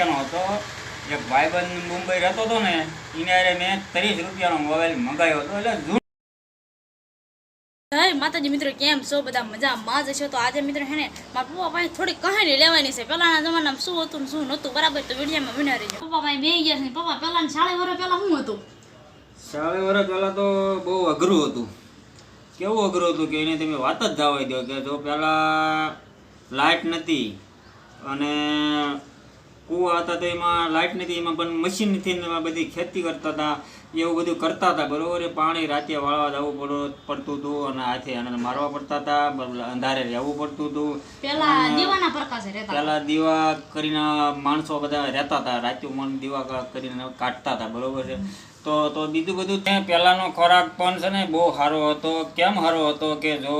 નોટક્યાનો હતો એક ભાઈબંધ મુંબઈ રહેતો હતો ને એને અરે મેં ત્રીસ રૂપિયાનો મોબાઈલ મંગાવ્યો હતો એટલે માતાજી મિત્રો કેમ છો? બધા મજામાં જ છો તો આજે મિત્રો હે ને મારા પપ્પા પાસે થોડી કહાની લેવાની છે. પહેલાના જમાનામાં શું હતું શું નહોતું બરાબર? તો વિડીયોમાં વિના રહીજો પપ્પા પાસે બે ગયા છે પપ્પા પહેલા સાડી વર્ષ પહેલા શું હતું? સાડી વર્ષ પહેલા તો બહુ અઘરું હતું. કેવું અઘરું હતું કે એને તમે વાત જ જવા દો કે જો પેલા લાઇટ નથી અને કૂવા હતા તો એમાં લાઇટ નથી એમાં પણ મશીનથી ને એમાં બધી ખેતી કરતા હતા એવું બધું કરતા હતા બરાબર પાણી રાતે વાળવા જવું પડ પડતું હતું અને હાથે અને મારવા પડતા હતા અંધારે રહેવું પડતું હતું. પહેલા દીવા કરીને માણસો બધા રહેતા હતા રાત્યુ મન દીવા કરીને કાઢતા હતા બરોબર છે. તો તો બીજું બધું ત્યાં પહેલાંનો ખોરાક પણ છે ને બહુ સારો હતો કેમ સારો હતો કે જો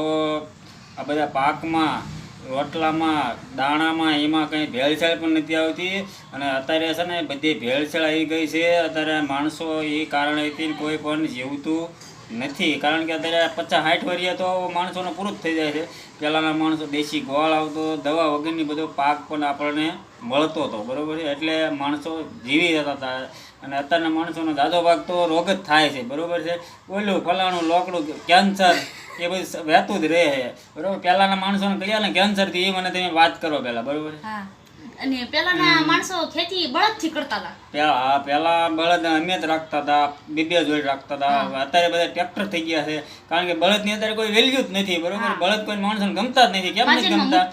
આ બધા પાકમાં રોટલામાં, દાણામાં, એમાં કંઈ ભેળસેળ પણ નથી આવતી. અને અત્યારે છે ને બધી ભેળસેળ આવી ગઈ છે. અત્યારે માણસો એ કારણેથી કોઈ પણ જીવતું નથી. કારણ કે અત્યારે પચાસ સાઠ વર્ષે તો માણસોને પૂરું જ થઈ જાય છે. પહેલાંના માણસો દેશી ગોળ આવતો, દવા વગરની બધો પાક પણ આપણને મળતો હતો. બરોબર છે? એટલે માણસો જીવી જતા હતા. અને અત્યારના માણસોનો દાદો ભાગ તો રોગ જ થાય છે. બરોબર છે? ઓલું ફલાણું લોકડું કેન્સર એ બધું વહેતું જ રહે બરોબર? માણસો માણસોને કહ્યા ને કેન્સરથી એ મને તમે વાત કરો પહેલાં. બરોબર? અને પહેલાના માણસો ખેતી બળદથી કરતા હતા. પેલા પેલા બળદ અમે જ રાખતા હતા બે બે જોડે રાખતા હતા. અત્યારે બધા ટ્રેક્ટર થઈ ગયા છે. કારણ કે બળદની અત્યારે કોઈ વેલ્યુ જ નથી બરોબર? બળદ કોઈ માણસોને ગમતા જ નથી. કેમ નથી ગમતા?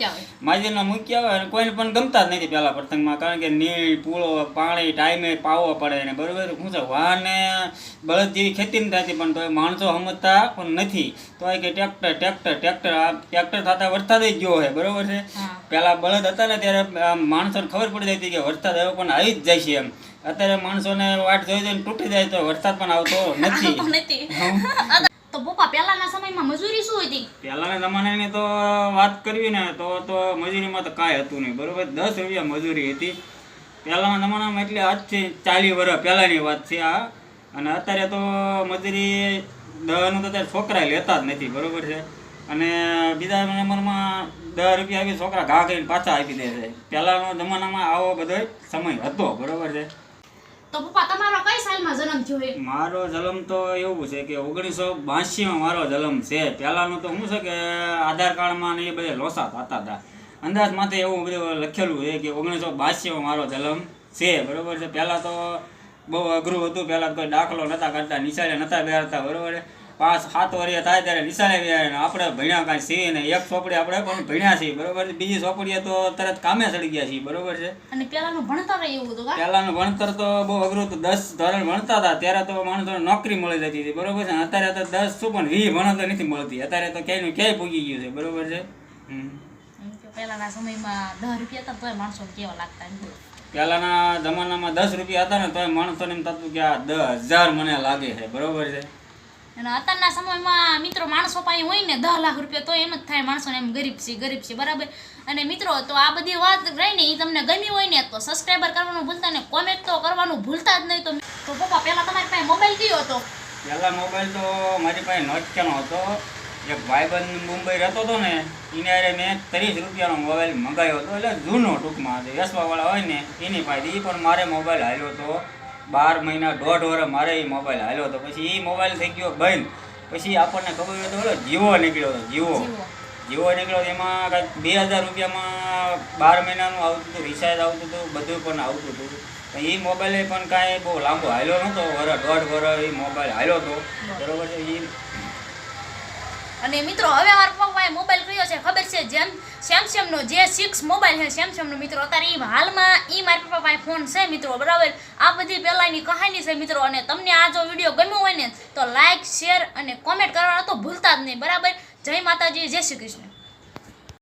હોય. મૂક્યા હોય અને કોઈને પણ ગમતા જ નથી પેલા પ્રસંગમાં. કારણ કે નીળ પૂળો પાણી ટાઈમે પાવો પડે ને બરોબર? શું છે વાહને બળદ જેવી ખેતી નથી થતી પણ તોય માણસો સમજતા પણ નથી. તો એ કે ટ્રેક્ટર ટ્રેક્ટર ટ્રેક્ટર આ ટ્રેક્ટર થતા વરસાદ જ ગયો છે બરોબર છે? પેલા બળદ હતા ને ત્યારે આમ માણસોને ખબર પડી જતી કે વરસાદ આવ્યો પણ આવી જ જાય છે એમ. અત્યારે માણસોને વાટ જોઈ જોઈને તૂટી જાય તો વરસાદ પણ આવતો નથી. નથી. તો પપ્પા પહેલાના સમયમાં મજૂરી શું હતી? પહેલાના જમાનાની તો વાત કરવી ને તો તો મજૂરીમાં તો કાંઈ હતું નહીં. બરોબર દસ રૂપિયા મજૂરી હતી. પહેલાના જમાનામાં એટલે આજથી ચાલીસ વર્ષ પહેલાંની વાત છે આ. અને અત્યારે તો મજૂરી દહનું તો અત્યારે છોકરા લેતા જ નથી. બરોબર છે? અને બીજા નંબરમાં દસ રૂપિયા આવી છોકરા ઘા કરીને પાછા આપી દે છે. પહેલાંનો જમાનામાં આવો બધો સમય હતો બરોબર છે? તો પપ્પા તમારો કઈ સાલમાં જન્મ થયો મારો જન્મ તો એવું છે કે ઓગણીસો માં મારો જન્મ છે. પહેલાંનું તો શું છે કે આધાર કાર્ડમાં ને એ બધા લોસા થતા હતા. અંદાજ માથે એવું બધું લખેલું છે કે ઓગણીસો માં મારો જન્મ છે બરોબર છે? પહેલાં તો બહુ અઘરું હતું. પહેલાં કોઈ દાખલો નહોતા કરતા નિશાળે નહોતા બેરતા બરોબર છે? પાંચ સાત વર્ષે થાય ત્યારે નિશાને બેહાડે આપણે ભણ્યા કાંઈ છીએ ને. એક ચોપડી આપણે પણ ભણ્યા છીએ બરોબર બીજી ચોપડીએ તો તરત કામે ચડી ગયા છીએ બરોબર છે? અને પહેલાનું ભણતર એવું હતું પહેલાનું ભણતર તો બહુ અઘરું હતું. દસ ધોરણ ભણતા હતા ત્યારે તો માણસોને નોકરી મળી જતી હતી બરોબર છે? અત્યારે તો દસ શું પણ વી ભણો તો નથી મળતી. અત્યારે તો ક્યાંયનું ક્યાંય પૂગી ગયું છે બરોબર છે? પહેલાના સમયમાં દસ રૂપિયા હતા તોય માણસો કેવા લાગતા પહેલાના જમાનામાં દસ રૂપિયા હતા ને તોય માણસોને એમ થતું કે આ દસ હજાર મને લાગે છે બરોબર છે? અને અત્યારના સમયમાં મિત્રો માણસો પાસે હોય ને દસ લાખ રૂપિયા તો એમ જ થાય માણસોને એમ ગરીબ છે ગરીબ છે, બરાબર? અને મિત્રો, તો આ બધી વાત રહી ને એ તમને ગમી હોય ને તો સબસ્ક્રાઈબર કરવાનું ભૂલતા ને કોમેન્ટ તો કરવાનું ભૂલતા જ નહીં. તો તો પપ્પા, પહેલા તમારી પાસે મોબાઈલ કયો હતો? પહેલા મોબાઈલ તો મારી પાસે નોટક્યાનો હતો. એક ભાઈબંધ મુંબઈ રહેતો હતો ને, એને અરે મેં ત્રીસ રૂપિયાનો મોબાઈલ મંગાવ્યો હતો. એટલે જૂનો ટૂંકમાં વેસવાવાળા હોય ને, એની પાસે એ પણ મારે મોબાઈલ હાલ્યો હતો. બાર મહિના દોઢ વર્ષ મારે એ મોબાઈલ હાલ્યો હતો પછી એ મોબાઈલ થઈ ગયો બંધ. પછી આપણને ખબર હોય તો જીવો નીકળ્યો હતો જીવો. જીવો. નીકળ્યો એમાં કાંઈક બે હજાર રૂપિયામાં બાર મહિનાનું આવતું હતું રિચાર્જ આવતું હતું બધું પણ આવતું હતું. એ મોબાઈલે પણ કાંઈ બહુ લાંબો હાલ્યો નહોતો વરસ દોઢ વરસ એ મોબાઈલ હાલ્યો હતો બરોબર. છે એ અને મિત્રો હવે મારા પપ્પાએ મોબાઈલ સેમસંગનો જે સિક્સ મોબાઈલ છે સેમસંગનો મિત્રો? અત્યારે એ હાલમાં એ મારી પપ્પા ફોન છે મિત્રો, બરાબર? આ બધી પહેલાંની કહાની છે મિત્રો, અને તમને આ જો વીડિયો ગમ્યો હોય ને, તો લાઇક શેર અને કોમેન્ટ કરવાના તો ભૂલતા જ નહીં, બરાબર? જય માતાજી, જય શ્રી કૃષ્ણ.